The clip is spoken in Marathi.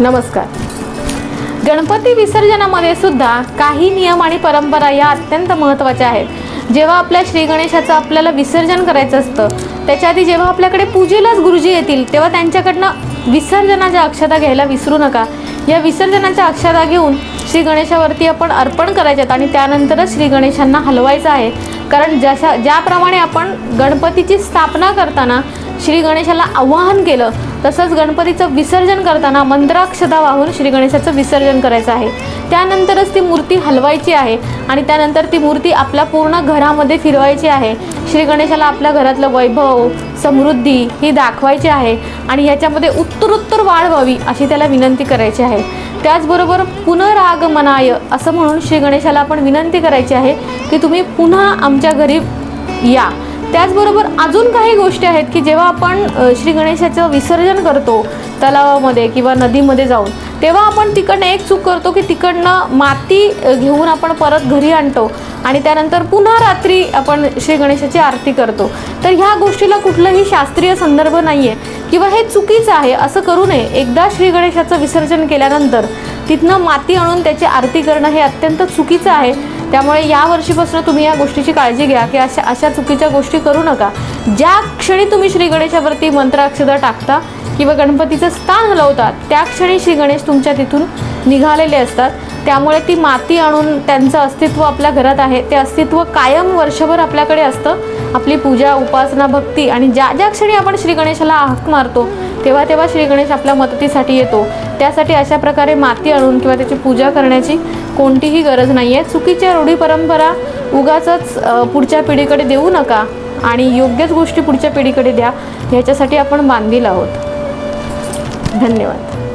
नमस्कार. गणपती विसर्जनामध्ये सुद्धा काही नियम आणि परंपरा या अत्यंत महत्त्वाच्या आहेत. जेव्हा आपल्या श्री गणेशाचं आपल्याला विसर्जन करायचं असतं त्याच्या आधी जेव्हा आपल्याकडे पूजेलाच गुरुजी येतील तेव्हा त्यांच्याकडनं विसर्जनाच्या अक्षता घ्यायला विसरू नका. या विसर्जनाच्या अक्षता घेऊन श्री गणेशावरती आपण अर्पण करायच्यात आणि त्यानंतरच श्री गणेशांना हलवायचं आहे. कारण जशा ज्याप्रमाणे आपण गणपतीची स्थापना करताना श्री गणेशाला आवाहन केलं तसंच गणपतीचं विसर्जन करताना मंत्राक्षता वाहून श्री गणेशाचं विसर्जन करायचं आहे. त्यानंतरच ती मूर्ती हलवायची आहे आणि त्यानंतर ती मूर्ती आपल्या पूर्ण घरामध्ये फिरवायची आहे. श्री गणेशाला आपल्या घरातलं वैभव समृद्धी ही दाखवायची आहे आणि ह्याच्यामध्ये उत्तरोत्तर वाढ व्हावी अशी त्याला विनंती करायची आहे. त्याचबरोबर पुनरागमनाय असं म्हणून श्री गणेशाला आपण विनंती करायची आहे की तुम्ही पुन्हा आमच्या घरी या. त्याचबरोबर अजून काही गोष्टी आहेत की जेव्हा आपण श्री गणेशाचं विसर्जन करतो तलावामध्ये किंवा नदीमध्ये जाऊन तेव्हा आपण तिकडनं एक चूक करतो की तिकडनं माती घेऊन आपण परत घरी आणतो आणि त्यानंतर पुन्हा रात्री आपण श्री गणेशाची आरती करतो. तर ह्या गोष्टीला कुठलंही शास्त्रीय संदर्भ नाही आहे किंवा हे चुकीचं आहे असं करू नये. एकदा श्री गणेशाचं विसर्जन केल्यानंतर तिथनं माती आणून त्याची आरती करणं हे अत्यंत चुकीचं आहे. त्यामुळे या वर्षीपासून तुम्ही या गोष्टीची काळजी घ्या की अशा अशा चुकीच्या गोष्टी करू नका. ज्या क्षणी तुम्ही श्री गणेशावरती मंत्राक्षता टाकता किंवा गणपतीचं स्थान हलवता त्या क्षणी श्री गणेश तुमच्या तिथून निघालेले असतात. त्यामुळे ती माती आणून त्यांचं अस्तित्व आपल्या घरात आहे. ते अस्तित्व कायम वर्षभर आपल्याकडे असतं. आपली पूजा उपासना भक्ती आणि ज्या ज्या क्षणी आपण श्री गणेशाला हाक मारतो तेव्हा तेव्हा श्री गणेश आपल्या मदतीसाठी येतो. त्यासाठी अशा प्रकारे माती आणून किंवा त्याची पूजा करण्याची कोणतीही गरज नाही आहे. चुकीच्या रूढी परंपरा उगाचच पुढच्या पिढीकडे देऊ नका आणि योग्यच गोष्टी पुढच्या पिढीकडे द्या ह्याच्यासाठी आपण बांधील आहोत. धन्यवाद.